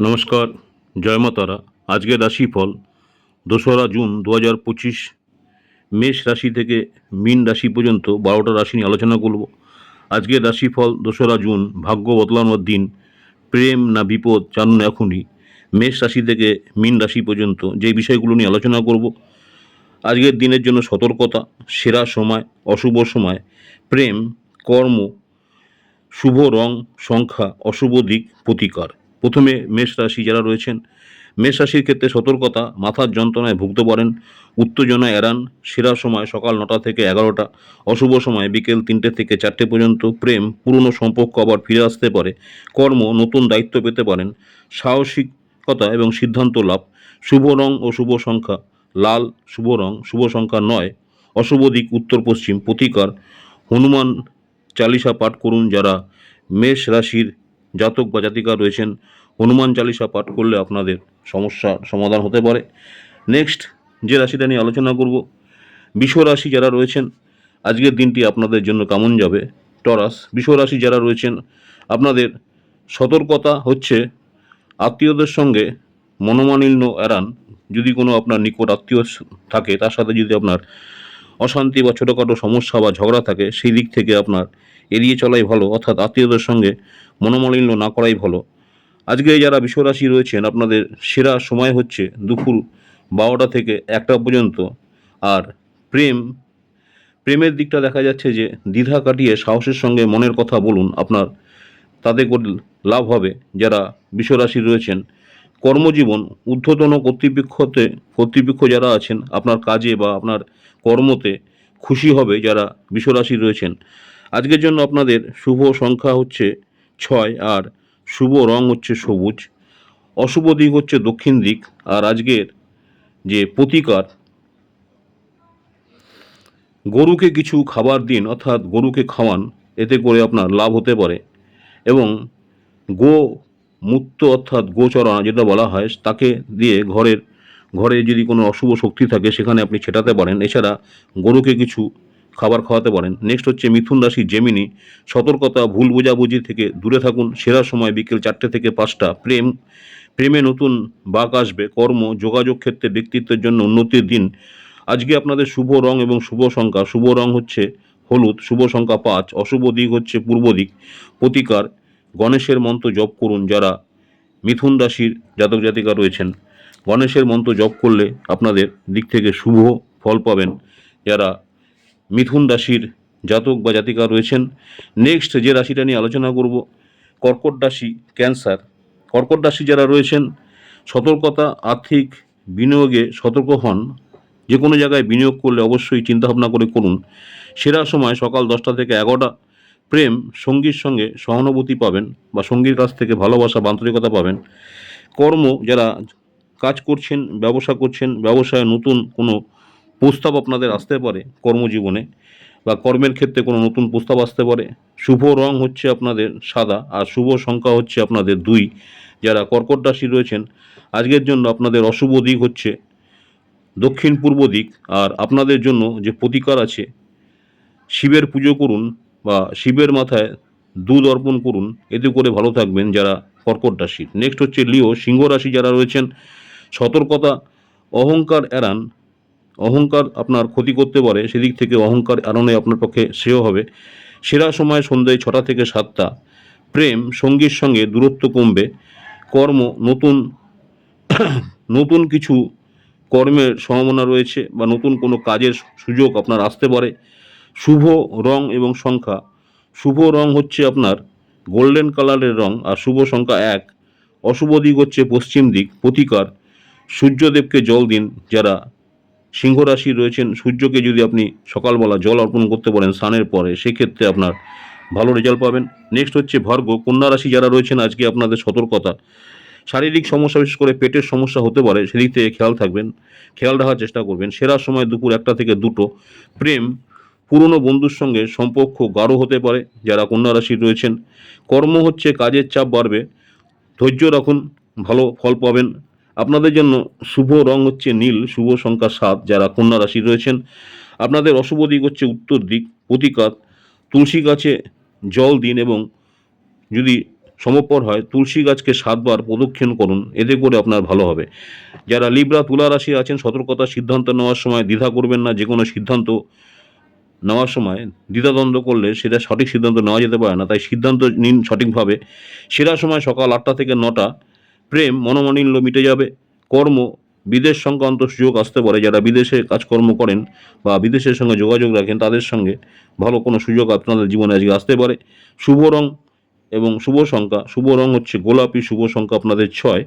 নমস্কার, জয় মা তারা। আজকের রাশিফল, দোসরা জুন দু হাজার পঁচিশ, মেষ রাশি থেকে মীন রাশি পর্যন্ত বারোটা রাশি নিয়ে আলোচনা করব। আজকের রাশিফল, দোসরা জুন, ভাগ্য বদলানোর দিন, প্রেম না বিপদ জানুন এখনই মেষ রাশি থেকে মীন রাশি পর্যন্ত যে বিষয়গুলো নিয়ে আলোচনা করব। আজকের দিনের জন্য সতর্কতা, সেরা সময়, অশুভ সময়, প্রেম, কর্ম, শুভ রং, সংখ্যা, অশুভ দিক, প্রতিকার। প্রথমে মেষ রাশি যারা রয়েছেন, মেষ রাশির ক্ষেত্রে সতর্কতা, মাথার যন্ত্রণায় ভুগতে পারেন উত্তেজনা এড়ান, সেরা সময় সকাল নটা থেকে এগারোটা, অশুভ সময় বিকেল তিনটে থেকে চারটে পর্যন্ত প্রেম, পুরনো সম্পর্ক আবার ফিরে আসতে পারে, কর্ম, নতুন দায়িত্ব পেতে পারেন, সাহসিকতা এবং সিদ্ধান্ত লাভ, শুভ রং ও শুভ সংখ্যা, লাল শুভ রং, শুভ সংখ্যা নয়, অশুভ দিক উত্তর পশ্চিম, প্রতিকার, হনুমান চালিসা পাঠ করুন যারা মেষ রাশির জাতক বা জাতিকা রয়েছেন, হনুমান চালিসা পাঠ করলে আপনাদের সমস্যার সমাধান হতে পারে। নেক্সট যে রাশিটা নিয়ে আলোচনা করব রাশি যারা রয়েছেন, আজকের দিনটি আপনাদের জন্য কেমন যাবে? টরাস রাশি যারা রয়েছেন, আপনাদের সতর্কতা হচ্ছে, আত্মীয়দের সঙ্গে মনোমালিন্য এড়ান। যদি কোনো আপনার নিকট আত্মীয় থাকে, তার সাথে যদি আপনার অশান্তি বা ছোটোখাটো সমস্যা বা ঝগড়া থাকে, সেই দিক থেকে আপনার এড়িয়ে চলাই ভালো, অর্থাৎ আত্মীয়দের সঙ্গে মনোমালিন্য না করাই ভালো। আজকে যারা বিশ্বরাশি রয়েছেন, আপনাদের সেরা সময় হচ্ছে দুপুর বারোটা থেকে একটা পর্যন্ত। আর প্রেম, প্রেমের দিকটা দেখা যাচ্ছে যে দ্বিধা কাটিয়ে সাহসের সঙ্গে মনের কথা বলুন, আপনার তাতে লাভ হবে। যারা বিশ্বরাশি রয়েছেন, কর্মজীবন, ঊর্ধ্বতন কর্তৃপক্ষতে, কর্তৃপক্ষ যারা আছেন, আপনার কাজে বা আপনার কর্মতে খুশি হবে যারা বিশ্বরাশি রয়েছেন। আজকের জন্য আপনাদের শুভ সংখ্যা হচ্ছে ছয় আর শুভ রং হচ্ছে সবুজ। অশুভ দিক হচ্ছে দক্ষিণ দিক আর আজকের যে প্রতিকার, গরুকে কিছু খাবার দিন অর্থাৎ গরুকে খাওয়ান, এতে করে আপনার লাভ হতে পারে এবং গো মূত্র অর্থাৎ গোচরণা যেটা বলা হয়, তাকে দিয়ে ঘরের, ঘরে যদি কোনো অশুভ শক্তি থাকে সেখানে আপনি ছেটাতে পারেন। এছাড়া গরুকে কিছু খাবার খাওয়াতে পারেন নেক্সট হচ্ছে মিথুন রাশি জেমিনি সতর্কতা, ভুল বোঝাবুঝি থেকে দূরে থাকুন। সেরা সময় বিকেল চারটে থেকে পাঁচটা। প্রেম, প্রেমে নতুন বাক আসবে। কর্ম, যোগাযোগ ক্ষেত্রে ব্যক্তিত্বের জন্য উন্নতির দিন। আজকে আপনাদের শুভ রং এবং শুভ সংখ্যা। শুভ রং হচ্ছে হলুদ, শুভ সংখ্যা পাঁচ। অশুভ দিক হচ্ছে পূর্ব দিক। প্রতিকার, গণেশের মন্ত্র জপ করুন যারা মিথুন রাশির জাতক জাতিকা রয়েছেন। গণেশের মন্ত্র জপ করলে আপনাদের দিক থেকে শুভ ফল পাবেন। যারা মিথুন রাশির জাতক বা জাতিকা রয়েছেন। নেক্সট যে রাশিটা নিয়ে আলোচনা করব, কর্কট রাশি ক্যান্সার কর্কট রাশি যারা রয়েছেন, সতর্কতা, আর্থিক বিনিয়োগে সতর্ক হন। যে কোনো জায়গায় বিনিয়োগ করলে অবশ্যই চিন্তাভাবনা করে করুন। সেরা সময় সকাল দশটা থেকে এগারোটা। প্রেম, সঙ্গীর সঙ্গে সহানুভূতি পাবেন বা সঙ্গীর কাছ থেকে ভালোবাসা বা আন্তরিকতা পাবেন। কর্ম, যারা কাজ করছেন, ব্যবসা করছেন, ব্যবসায় নতুন কোনো প্রস্তাব আপনাদের আসতে পারে কর্মজীবনে বা কর্মের ক্ষেত্রে কোনো নতুন প্রস্তাব আসতে পারে। শুভ রং হচ্ছে আপনাদের সাদা আর শুভ সংখ্যা হচ্ছে আপনাদের দুই। যারা কর্কট রাশি রয়েছেন, আজকের জন্য আপনাদের অশুভ দিক হচ্ছে দক্ষিণ পূর্ব দিক আর আপনাদের জন্য যে প্রতিকার আছে, শিবের পুজো করুন বা শিবের মাথায় দুধ অর্পণ করুন, এতে করে ভালো থাকবেন যারা কর্কট রাশির নেক্সট হচ্ছে লিও, সিংহ রাশি যারা রয়েছেন, সতর্কতা, অহংকার এড়ান অহংকার আপনার ক্ষতি করতে পারে, সেদিক থেকে অহংকার এড়ানোই আপনার পক্ষে শ্রেয় হবে। সেরা সময় সন্ধ্যায় ছটা থেকে সাতটা। প্রেম সঙ্গীর সঙ্গে দূরত্ব কমবে। কর্ম নতুন নতুন কিছু কর্মের সম্ভাবনা রয়েছে বা নতুন কোনো কাজের সুযোগ আপনার আসতে পারে। শুভ রং এবং সংখ্যা। শুভ রং হচ্ছে আপনার গোল্ডেন কালারের রং আর শুভ সংখ্যা এক। অশুভ দিক হচ্ছে পশ্চিম দিক, প্রতিকার। সূর্যদেবকে জল দিন যারা সিংহ রাশি রয়েছেন, সূর্যকে যদি আপনি সকালবেলা জল অর্পণ করতে পারেন স্নানের পরে, সেক্ষেত্রে আপনার ভালো রেজাল্ট পাবেন। নেক্সট হচ্ছে ভর্গ কন্যা রাশি যারা রয়েছেন, আজকে আপনাদের সতর্কতা। শারীরিক সমস্যা, বিশেষ করে পেটের সমস্যা হতে পারে, সেদিক থেকে খেয়াল থাকবেন, খেয়াল রাখার চেষ্টা করবেন। সেরা সময় দুপুর একটা থেকে দুটো। প্রেম, পুরনো বন্ধুর সঙ্গে সম্পর্ক গাঢ় হতে পারে, যারা কন্যা রাশি রয়েছেন। কর্ম হচ্ছে, কাজের চাপ বাড়বে। ধৈর্য রাখুন, ভালো ফল পাবেন। আপনাদের জন্য শুভ রং হচ্ছে নীল, শুভ সংখ্যা সাত, যারা কন্যা রাশি রয়েছেন। আপনাদের অশুভ দিক হচ্ছে উত্তর দিক, প্রতিকার, তুলসী গাছে জল দিন এবং যদি সমপর হয়, তুলসী গাছকে সাতবার প্রদক্ষিণ করুন, এতে করে আপনার ভালো হবে। যারা লিব্রা, তুলা রাশি আছেন, সতর্কতা সিদ্ধান্ত নেওয়ার সময় দ্বিধা করবেন না যে কোনো সিদ্ধান্ত নেওয়ার সময় দ্বিধাদ্বন্দ্ব করলে সেটা সঠিক সিদ্ধান্ত নেওয়া যেতে পারে না, তাই সিদ্ধান্ত নিন সঠিকভাবে। সেরা সময় সকাল আটটা থেকে নটা প্রেম মনোমালিন্য মিটে যাবে। কর্ম, বিদেশ সংক্রান্ত সুযোগ আসতে পারে। যারা বিদেশে কাজকর্ম করেন বা বিদেশের সঙ্গে যোগাযোগ রাখেন, তাদের সঙ্গে ভালো কোনো সুযোগ আপনাদের জীবনে আজকে আসতে পারে। শুভ রং এবং শুভ সংখ্যা। শুভ রং হচ্ছে গোলাপি, শুভ সংখ্যা আপনাদের ছয়।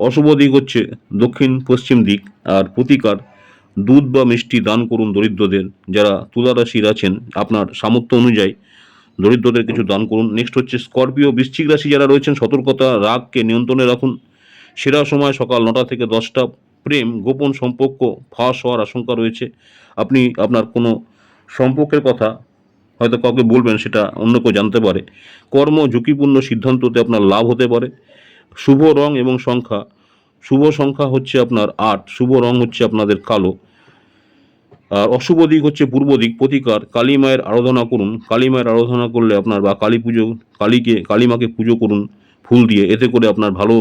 অশুভ দিক হচ্ছে দক্ষিণ, পশ্চিম দিক। আর প্রতিকার, দুধ বা মিষ্টি দান করুন দরিদ্রদের। যারা তুলা রাশির আছেন, আপনার সামর্থ্য অনুযায়ী দরিদ্রদের কিছু দান করুন। নেক্সট হচ্ছে স্করপিও বৃশ্চিক রাশি যারা রয়েছেন, সতর্কতা রাগকে নিয়ন্ত্রণে রাখুন। সেরা সময় সকাল নটা থেকে দশটা। প্রেম, গোপন সম্পর্ক ফাঁস হওয়ার আশঙ্কা রয়েছে। আপনি আপনার কোনো সম্পর্কের কথা হয়তো কাউকে বলবেন, সেটা অন্য কেউ জানতে পারে। কর্ম, ঝুঁকিপূর্ণ সিদ্ধান্ততে আপনার লাভ হতে পারে। শুভ রং এবং সংখ্যা। শুভ সংখ্যা হচ্ছে আপনার আট, শুভ রং হচ্ছে আপনাদের কালো। আর অশুভ দিক হচ্ছে পূর্ব দিক, প্রতিকার, কালী মায়ের আরাধনা করুন। কালী মায়ের আরাধনা করলে আপনার বা কালী পুজো, কালীকে কালী মাকে পুজো করুন ফুল দিয়ে। এতে করে আপনার ভালো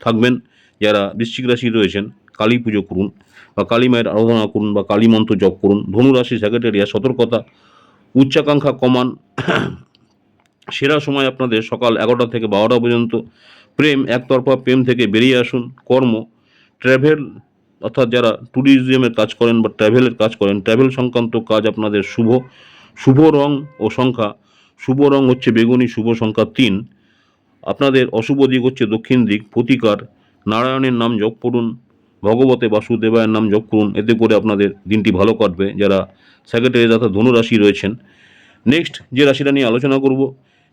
থাকবেন যারা বৃশ্চিক রাশি রয়েছেন, কালী পুজো করুন বা কালী মায়ের আরাধনা করুন বা কালী মন্ত্র জপ করুন। ধনুরাশি সেক্রেটারিয়া সতর্কতা, উচ্চাকাঙ্ক্ষা কমান। সেরা সময় আপনাদের সকাল এগারোটা থেকে বারোটা পর্যন্ত। প্রেম, একতরফা প্রেম থেকে বেরিয়ে আসুন। কর্ম ট্র্যাভেল অর্থাৎ যারা ট্যুরিজমের কাজ করেন বা ট্র্যাভেলের কাজ করেন ট্র্যাভেল সংক্রান্ত কাজ আপনাদের শুভ শুভ রং ও সংখ্যা, শুভ রং হচ্ছে বেগুনি, শুভ সংখ্যা তিন। আপনাদের অশুভ দিক হচ্ছে দক্ষিণ দিক, প্রতিকার, নারায়ণের নাম জপ করুন, ভগবতে বাসুদেবায়ের নাম জপ করুন, এতে করে আপনাদের দিনটি ভালো কাটবে। যারা সেক্রেটারি তথা ধনুরাশি রয়েছেন নেক্সট যে রাশিটা নিয়ে আলোচনা করব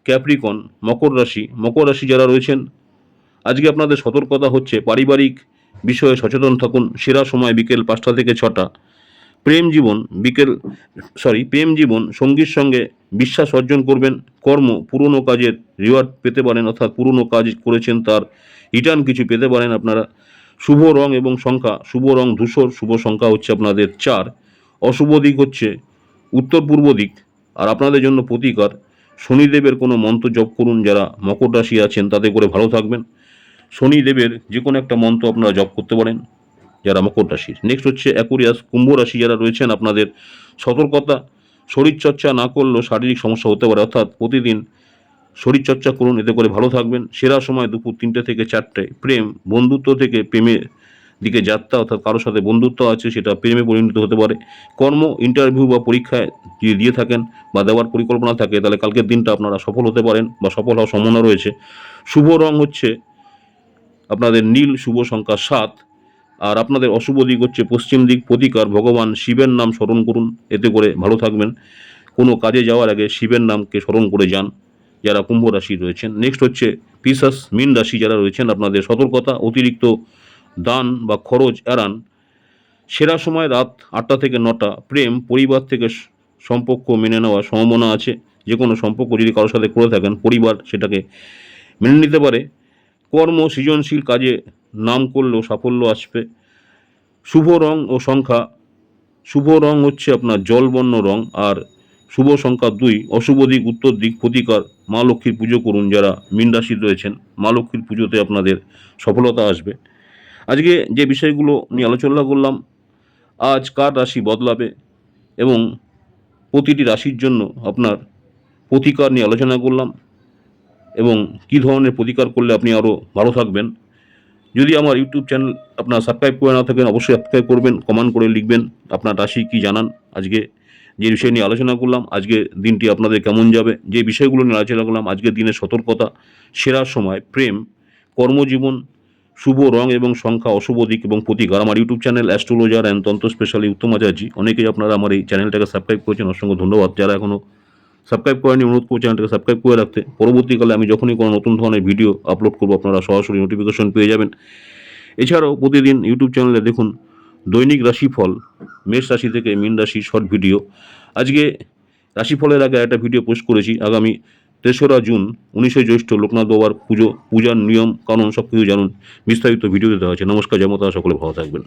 ক্যাপ্রিকন মকর রাশি। মকর রাশি যারা রয়েছেন, আজকে আপনাদের সতর্কতা হচ্ছে পারিবারিক বিষয়ে সচেতন থাকুন। সেরা সময় বিকেল পাঁচটা থেকে ছটা। প্রেম জীবন বিকেল সরি প্রেম জীবন সঙ্গীর সঙ্গে বিশ্বাস অর্জন করবেন। কর্ম পুরনো কাজের রিওয়ার্ড পেতে পারেন, অর্থাৎ পুরনো কাজ করেছেন তার রিটার্ন কিছু পেতে পারেন আপনারা। শুভ রং এবং সংখ্যা, শুভ রং ধূসর, শুভ সংখ্যা হচ্ছে আপনাদের চার। অশুভ দিক হচ্ছে উত্তর পূর্ব দিক, আর আপনাদের জন্য প্রতিকার। শনিদেবের কোনো মন্ত্র জপ করুন, যারা মকর রাশি আছেন, তাতে করে ভালো থাকবেন। শনিদেবের যে কোনো একটা মন্ত্র আপনারা জপ করতে পারেন, যারা মকর রাশির। নেক্সট হচ্ছে অ্যাকুরিয়াস কুম্ভ রাশি যারা রয়েছেন, আপনাদের সতর্কতা, শরীরচর্চা না করলেও শারীরিক সমস্যা হতে পারে, অর্থাৎ প্রতিদিন শরীরচর্চা করুন, এতে করে ভালো থাকবেন। সেরা সময় দুপুর তিনটে থেকে চারটে প্রেম, বন্ধুত্ব থেকে প্রেমের দিকে যাত্রা, অর্থাৎ কারোর সাথে বন্ধুত্ব আছে, সেটা প্রেমে পরিণত হতে পারে। কর্ম ইন্টারভিউ বা পরীক্ষায় যদি দিয়ে থাকেন বা দেওয়ার পরিকল্পনা থাকে, তাহলে কালকের দিনটা আপনারা সফল হতে পারেন বা সফল হওয়ার সম্ভাবনা রয়েছে। শুভ রং হচ্ছে আপনাদের নীল শুভ সংখ্যা সাত, আর আপনাদের অশুভ দিক হচ্ছে পশ্চিম দিক, প্রতিকার ভগবান শিবের নাম স্মরণ করুন, এতে করে ভালো থাকবেন। কোনো কাজে যাওয়ার আগে শিবের নামকে স্মরণ করে যান, যারা কুম্ভ রাশি রয়েছেন। নেক্সট হচ্ছে পিসাস মিন রাশি যারা রয়েছেন, আপনাদের সতর্কতা, অতিরিক্ত দান বা খরচ এড়ান। সেরা সময় রাত আটটা থেকে নটা, প্রেম, পরিবার থেকে সম্পর্ক মেনে নেওয়ার সম্ভাবনা আছে। যে কোনো সম্পর্ক যদি কারোর সাথে করে থাকেন, পরিবার সেটাকে মেনে নিতে পারে। কর্ম সৃজনশীল কাজে নাম করলেও সাফল্য আসবে। শুভ রং ও সংখ্যা। শুভ রং হচ্ছে আপনার জলবর্ণ রং আর শুভ সংখ্যা দুই অশুভ দিক, উত্তর দিক, প্রতিকার। মা লক্ষ্মীর পুজো করুন যারা মীন রাশি রয়েছেন। মা লক্ষ্মীর পুজোতে আপনাদের সফলতা আসবে। আজকে যে বিষয়গুলো নিয়ে আলোচনা করলাম, আজ কার রাশি বদলাবে এবং প্রতিটি রাশির জন্য আপনার প্রতিকার নিয়ে আলোচনা করলাম। এবং কী ধরনের প্রতিকার করলে আপনি আরও ভালো থাকবেন। যদি আমার ইউটিউব চ্যানেল আপনার সাবস্ক্রাইব করে না থাকেন, অবশ্যই সাবস্ক্রাইব করবেন, কমেন্ট করে লিখবেন আপনার রাশি কী জানান আজকে। যে বিষয় নিয়ে আলোচনা করলাম, আজকে দিনটি আপনাদের কেমন যাবে, যে বিষয়গুলো নিয়ে আলোচনা করলাম, আজকের দিনের সতর্কতা, সেরা সময়, প্রেম, কর্মজীবন, শুভ রং এবং সংখ্যা, অশুভ দিক এবং প্রতিকার আমার YouTube channel astrologer and tantra specially Uttam Acharjee. অনেকেই আপনারা আমার এই চ্যানেলটাকে সাবস্ক্রাইব করেছেন, অসংখ্য ধন্যবাদ। যারা এখনও সাবস্ক্রাইব করেনি, অনুরোধ করছি চ্যানেলটাকে সাবস্ক্রাইব করে রাখতে। পরবর্তীকালে আমি যখনই কোনো নতুন ধরনের ভিডিও আপলোড করব, আপনারা সরাসরি নোটিফিকেশন পেয়ে যাবেন। এছাড়াও প্রতিদিন ইউটিউব চ্যানেলে দেখুন দৈনিক রাশিফল, মেষ রাশি থেকে মীন রাশি শর্ট ভিডিও আজকে রাশিফলের আগে একটা ভিডিও পোস্ট করেছি, আগামী তেসরা জুন, উনিশে জ্যৈষ্ঠ লোকনাথ বাবার পুজো, পূজার নিয়ম, কানুন সব কিছু জানুন। বিস্তারিত ভিডিও দেওয়া আছে। নমস্কার জমতা সকলে ভালো থাকবেন।